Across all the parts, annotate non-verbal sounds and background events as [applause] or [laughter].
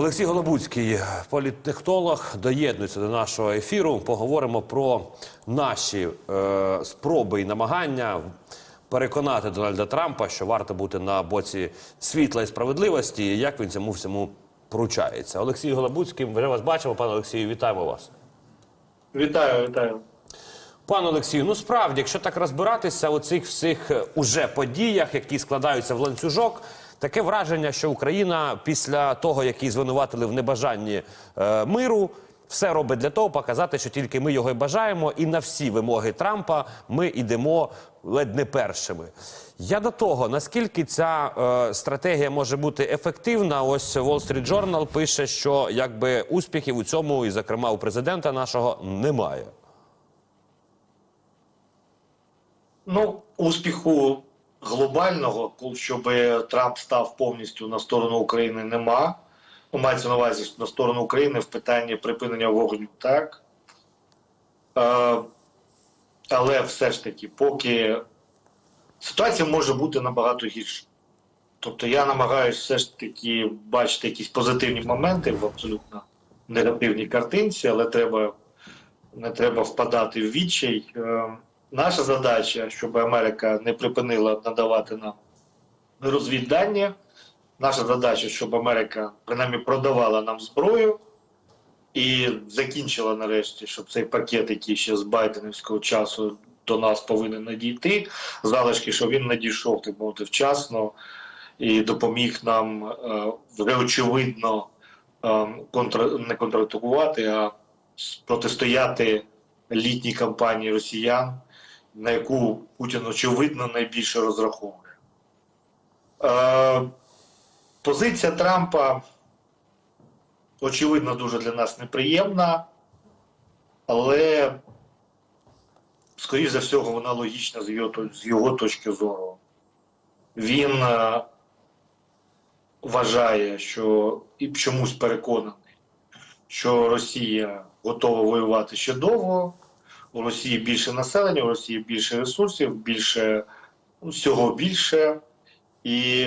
Олексій Голобуцький, політтехнолог, доєднується до нашого ефіру. Поговоримо про наші е, спроби і намагання переконати Дональда Трампа, що варто бути на боці світла і справедливості, і як він цьому всьому поручається. Олексій Голобуцький, вже вас бачимо. Пане Олексію, вітаємо вас. Вітаю, вітаю. Пане Олексію, ну справді, якщо так розбиратися у цих всіх е, уже подіях, які складаються в ланцюжок, таке враження, що Україна після того, як її звинуватили в небажанні е, миру, все робить для того, показати, що тільки ми його і бажаємо, і на всі вимоги Трампа ми йдемо ледь не першими. Я до того, наскільки ця е, стратегія може бути ефективна, ось Wall Street Journal пише, що якби успіхів у цьому, і зокрема у президента нашого, немає. Ну, успіху глобального, щоб Трамп став повністю на сторону України, нема. Ну, мається на увазі на сторону України в питанні припинення вогню, так. Е, але все ж таки, поки ситуація може бути набагато гірша. Тобто я намагаюся все ж таки бачити якісь позитивні моменти в абсолютно негативній картинці, але треба, не треба впадати в відчай. Е, Наша задача, щоб Америка не припинила надавати нам розвіддання. Наша задача, щоб Америка принаймні продавала нам зброю і закінчила нарешті, щоб цей пакет, який ще з Байденівського часу до нас повинен надійти, залишки, щоб він надійшов так мовити, вчасно і допоміг нам е, вже очевидно е, контр... не контратакувати, а протистояти літній кампанії росіян на яку Путін, очевидно, найбільше розраховує. Е, позиція Трампа, очевидно, дуже для нас неприємна, але, скоріш за всього, вона логічна з його, з його точки зору. Він е, вважає, що і чомусь переконаний, що Росія готова воювати ще довго у Росії більше населення, у Росії більше ресурсів, більше ну, всього більше. І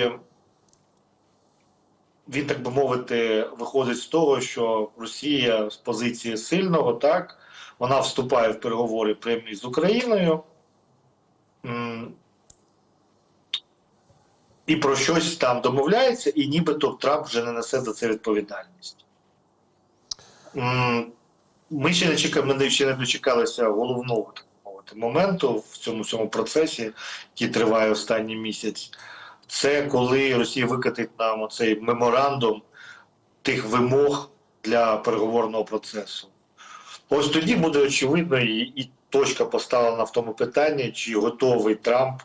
він, так би мовити, виходить з того, що Росія з позиції сильного, так, вона вступає в переговори прямі з Україною. І про щось там домовляється, і нібито Трамп вже не несе за це відповідальність ми ще не чекаємо, ми ще не дочекалися головного мовити моменту в цьому цьому процесі, який триває останній місяць. Це коли Росія викатить нам оцей меморандум тих вимог для переговорного процесу. Ось тоді буде очевидно і, і точка поставлена в тому питанні, чи готовий Трамп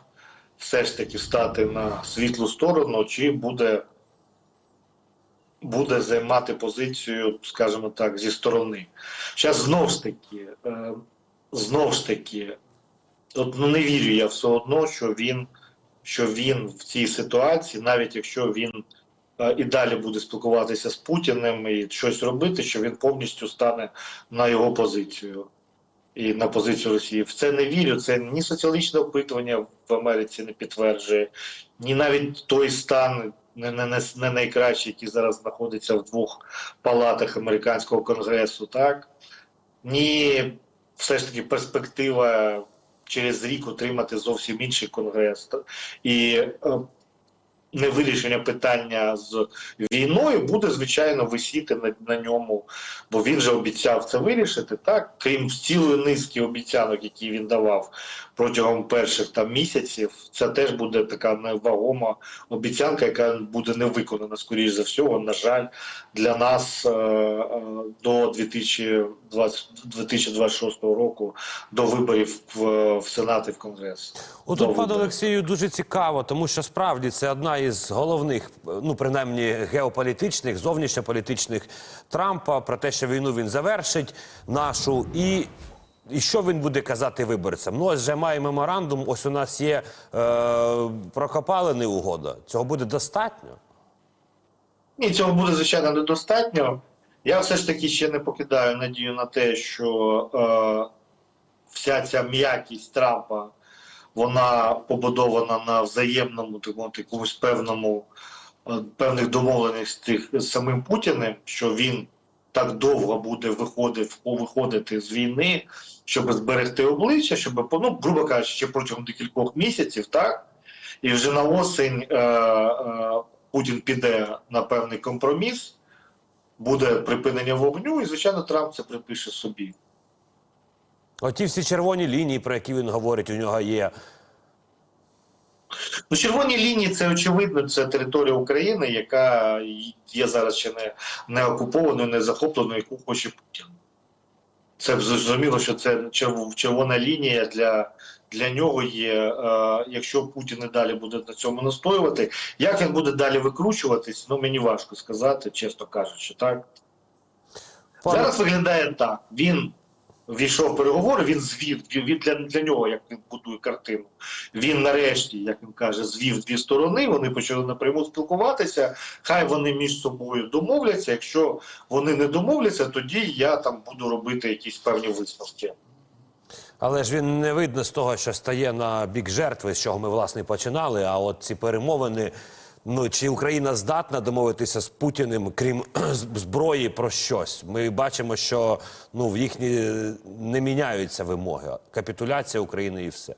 все ж таки стати на світлу сторону, чи буде буде займати позицію, скажімо так, зі сторони. Зараз знов ж таки, е, знов ж таки, от ну не вірю я все одно, що він, що він в цій ситуації, навіть якщо він е, і далі буде спілкуватися з Путіним і щось робити, що він повністю стане на його позицію. І на позицію Росії в це не вірю. Це ні соціологічне опитування в Америці не підтверджує, ні навіть той стан не не, не, найкращий, який зараз знаходиться в двох палатах американського конгресу, так ні, все ж таки перспектива через рік отримати зовсім інший конгрес. І е, невирішення питання з війною буде звичайно висіти на, на ньому, бо він же обіцяв це вирішити, так крім цілої низки обіцянок, які він давав протягом перших там місяців. Це теж буде така невагома обіцянка, яка буде не виконана, скоріш за всього. На жаль, для нас е, е, до 2020, 2026 року до виборів в, в Сенат і в Конгрес. Отут, пане Олексію, дуже цікаво, тому що справді це одна із головних, ну принаймні геополітичних, зовнішньополітичних Трампа про те, що війну він завершить нашу і. І що він буде казати виборцям? Ну, ось вже має меморандум. Ось у нас є е, прокопалини угода. Цього буде достатньо? Ні, цього буде звичайно недостатньо. Я все ж таки ще не покидаю надію на те, що е, вся ця м'якість Трампа вона побудована на взаємному такому якомусь певному е, певних домовленостей з самим Путіним, що він так довго буде виходив, виходити з війни, щоб зберегти обличчя, щоб ну, грубо кажучи, ще протягом декількох місяців, так і вже на осень е, е, Путін піде на певний компроміс, буде припинення вогню, і звичайно Трамп це припише собі. Оті всі червоні лінії, про які він говорить, у нього є. Ну, червоні лінії це очевидно, це територія України, яка є зараз ще не, не окупованою, не захопленою, яку хоче Путін. Це зрозуміло, що це червона лінія для, для нього є. Е, якщо Путін і далі буде на цьому настоювати, як він буде далі викручуватись, ну мені важко сказати, чесно кажучи, так. Пане- Зараз виглядає так. Він війшов в переговори, він звів він для, для нього, як він будує картину. Він нарешті, як він каже, звів дві сторони. Вони почали напряму спілкуватися. Хай вони між собою домовляться. Якщо вони не домовляться, тоді я там буду робити якісь певні висновки. Але ж він не видно з того, що стає на бік жертви, з чого ми власне починали. А от ці перемовини. Ну чи Україна здатна домовитися з Путіним, крім [clears throat] зброї, про щось? Ми бачимо, що ну в їхні не міняються вимоги. Капітуляція України і все.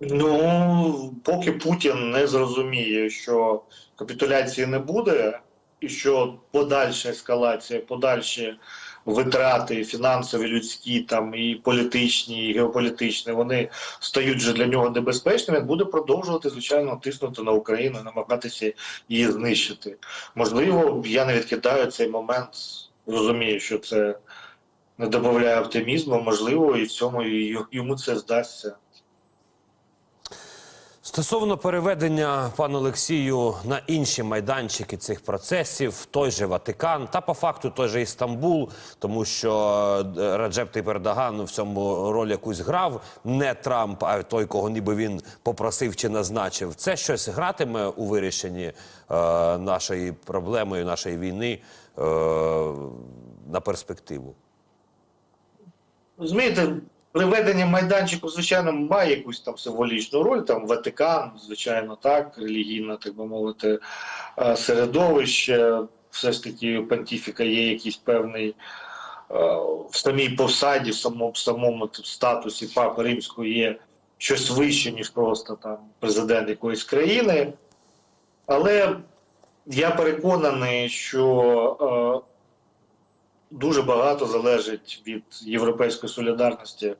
Ну, поки Путін не зрозуміє, що капітуляції не буде, і що подальша ескалація, подальші витрати фінансові, людські, там і політичні, і геополітичні, вони стають вже для нього небезпечними. Він буде продовжувати звичайно тиснути на Україну, намагатися її знищити. Можливо, я не відкидаю цей момент, розумію, що це не додає оптимізму. Можливо, і в цьому йому це здасться. Стосовно переведення пане Олексію на інші майданчики цих процесів, той же Ватикан та по факту той же Істамбул, тому що е, Раджеп Тайп Ердоган в цьому роль якусь грав, не Трамп, а той, кого ніби він попросив чи назначив. Це щось гратиме у вирішенні е, нашої проблеми, нашої війни е, на перспективу. Розумієте, приведення майданчику, звичайно, має якусь там символічну роль, там Ватикан, звичайно, так, релігійне, так би мовити, е, середовище. Все ж таки у понтіфіка є якийсь певний е, в самій посаді, в самому, в самому статусі Папи Римського є щось вище, ніж просто там президент якоїсь країни. Але я переконаний, що е, дуже багато залежить від європейської солідарності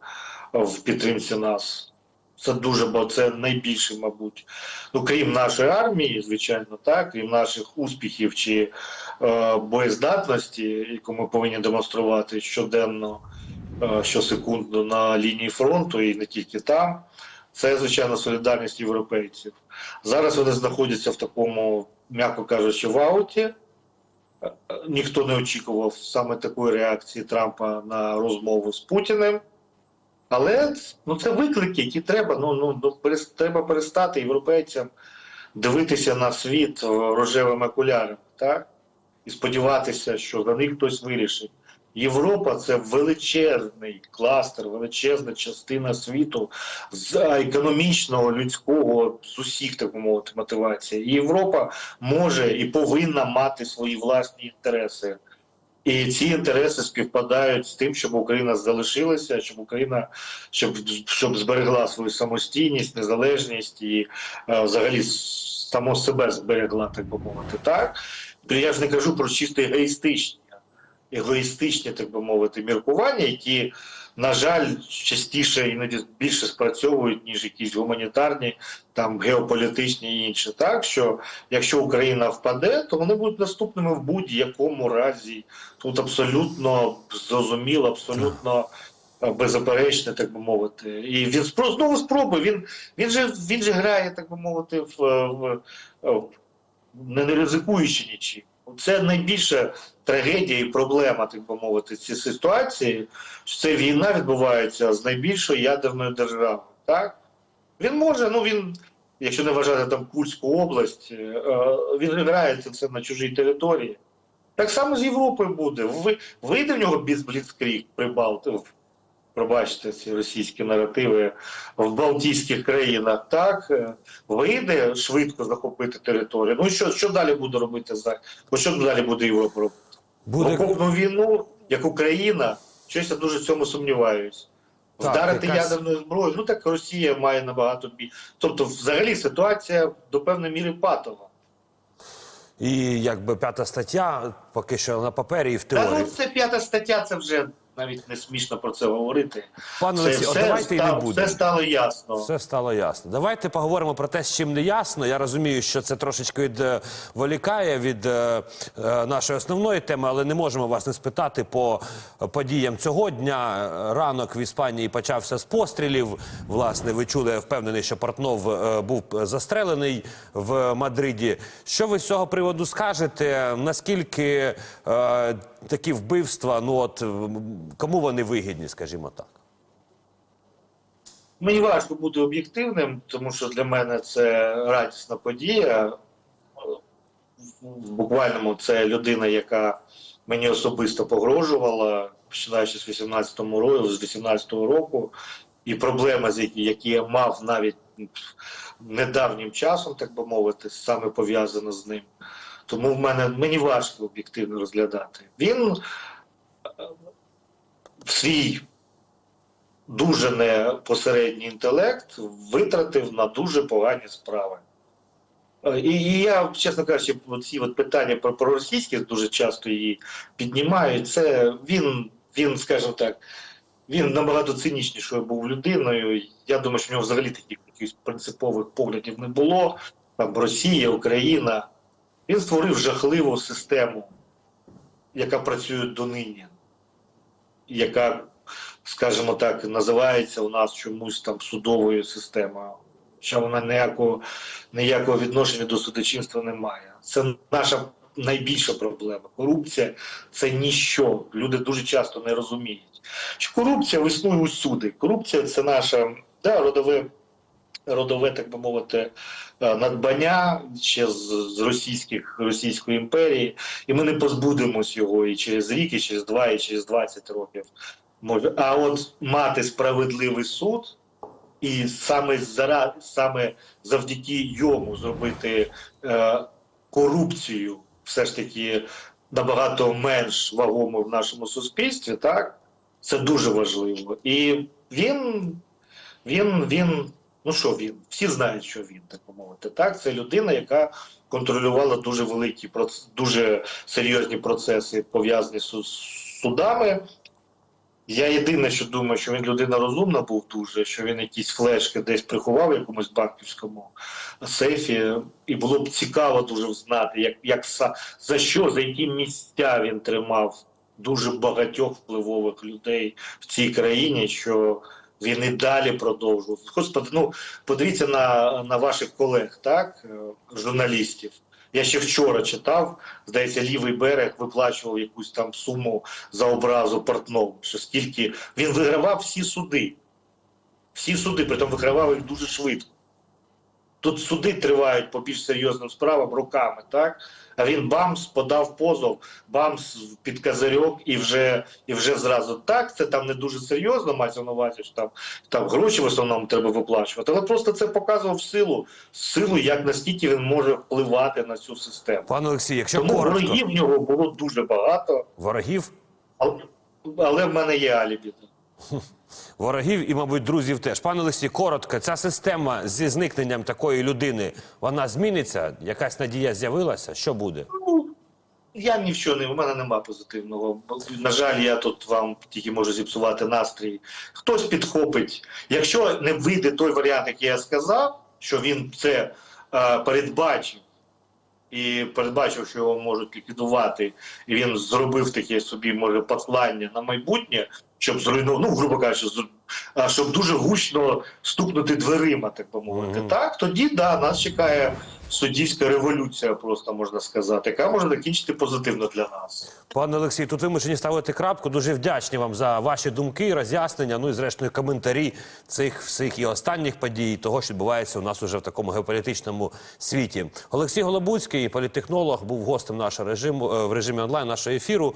в підтримці нас. Це дуже бо це найбільше, мабуть. Ну, крім нашої армії, звичайно, так, крім наших успіхів чи е, боєздатності, яку ми повинні демонструвати щоденно, е, щосекундно на лінії фронту і не тільки там. Це, звичайно, солідарність європейців. Зараз вони знаходяться в такому, м'яко кажучи, в ауті. Ніхто не очікував саме такої реакції Трампа на розмову з Путіним. Але ну, це виклики, які треба. Ну, ну, ну треба перестати європейцям дивитися на світ рожевими окулярами, так? І сподіватися, що за них хтось вирішить. Європа це величезний кластер, величезна частина світу з економічного, людського, з усіх так мовити, мотивацій. Європа може і повинна мати свої власні інтереси. І ці інтереси співпадають з тим, щоб Україна залишилася, щоб Україна щоб, щоб зберегла свою самостійність, незалежність і е, взагалі само себе зберегла, так би мовити. Так я ж не кажу про чисто егоїстичні, егоїстичні, так би мовити, міркування, які, на жаль, частіше іноді більше спрацьовують, ніж якісь гуманітарні, там геополітичні і інші. Так що якщо Україна впаде, то вони будуть наступними в будь-якому разі. Тут абсолютно зрозуміло, абсолютно е, беззаперечно, так би мовити. І він спро- знову спробує. Він він же він же грає, так би мовити, в, в, в не ризикуючи нічим. Це найбільша трагедія і проблема, так би мовити, ці ситуації. Що це війна відбувається з найбільшою ядерною державою. Так він може, ну він, якщо не вважати там Курську область, е, е, він грає це на чужій території. Так само з Європою буде. Ви- Вийде в нього без бліцкріг Прибалти, пробачте ці російські наративи в Балтійських країнах, так е, вийде швидко захопити територію. Ну що, що далі буде робити за бо що далі буде Європа робити? Буде Окопну війну, як Україна, щось я дуже в цьому сумніваюсь. Так, Вдарити якась- ядерною зброєю, ну так Росія має набагато більше. Тобто, взагалі, ситуація до певної міри патова. і якби п'ята стаття, поки що на папері і в Та теорії. ну це п'ята стаття, це вже навіть не смішно про це говорити. Пане Це Олексій, все, давайте і не будемо. все стало ясно. Все стало ясно. Давайте поговоримо про те, з чим не ясно. Я розумію, що це трошечки відволікає від е, е, нашої основної теми, але не можемо вас не спитати по подіям цього дня. Ранок в Іспанії почався з пострілів. Власне, ви чули, я впевнений, що Портнов е, був застрелений в Мадриді. Що ви з цього приводу скажете? Наскільки е, такі вбивства, ну от кому вони вигідні, скажімо так? Мені важко бути об'єктивним, тому що для мене це радісна подія. В буквальному це людина, яка мені особисто погрожувала, починаючи з 18-му року, з 18-го року, і проблеми, які я мав навіть недавнім часом, так би мовити, саме пов'язано з ним. Тому в мене мені важко об'єктивно розглядати. Він е, свій дуже непосередній інтелект витратив на дуже погані справи. Е, І, я, чесно кажучи, ці от питання про, про російських дуже часто її піднімаю. Це він, він, скажімо так, він набагато цинічнішою був людиною. Я думаю, що в нього взагалі таких якихось принципових поглядів не було. Там Росія, Україна. Він створив жахливу систему, яка працює донині, яка скажімо так, називається у нас чомусь там судовою системою. Хоча вона ніякого, ніякого відношення до судочинства не має. Це наша найбільша проблема. Корупція це ніщо. Люди дуже часто не розуміють. Що корупція існує усюди. Корупція це наше да, родове, родове, так би мовити, е, надбання ще з, російських Російської імперії, і ми не позбудемось його і через рік, і через два, і через 20 років. А от мати справедливий суд і саме зара, саме завдяки йому зробити е, корупцію все ж таки набагато менш вагомо в нашому суспільстві, так це дуже важливо. І він, він, він, ну що він? Всі знають, що він, так би мовити. Так, це людина, яка контролювала дуже великі дуже серйозні процеси, пов'язані з судами. Я єдине, що думаю, що він людина розумна був дуже, що він якісь флешки десь приховав в якомусь банківському сейфі, і було б цікаво дуже знати, як, як за що, за які місця він тримав дуже багатьох впливових людей в цій країні, що він і далі продовжував. Хоч ну подивіться на, на ваших колег, так, е, журналістів. Я ще вчора читав, здається, лівий берег виплачував якусь там суму за образу Портнову, що скільки він вигравав всі суди. Всі суди, притом вигравав їх дуже швидко. Тут суди тривають по більш серйозним справам роками, так? А він бамс подав позов, бамс під козирьок і вже, і вже зразу так. Це там не дуже серйозно, мається на увазі, що там, там гроші в основному треба виплачувати. Але просто це показував силу, силу, як наскільки він може впливати на цю систему. Пане Олексій, якщо Тому коротко, ворогів в нього було дуже багато, ворогів, але, але в мене є алібі. [laughs] ворогів і, мабуть, друзів теж. Пане Олексій, коротко, ця система зі зникненням такої людини, вона зміниться? Якась надія з'явилася? Що буде? Ну, я ні в що не, у мене нема позитивного. На жаль, я тут вам тільки можу зіпсувати настрій. Хтось підхопить. Якщо не вийде той варіант, який я сказав, що він це е, передбачив і передбачив, що його можуть ліквідувати, і він зробив таке собі, може, послання на майбутнє, щоб зруйнувати, ну, грубо кажучи, щоб дуже гучно стукнути дверима, так би мовити. Мгм. Так, тоді да, нас чекає суддівська революція, просто можна сказати, яка може закінчити позитивно для нас. Пане Олексій, тут вимушені ставити крапку. Дуже вдячні вам за ваші думки, роз'яснення. Ну і зрештою коментарі цих всіх і останніх подій, і того, що відбувається у нас уже в такому геополітичному світі. Олексій Голобуцький, політтехнолог, був гостем нашого режиму е, в режимі онлайн нашого ефіру.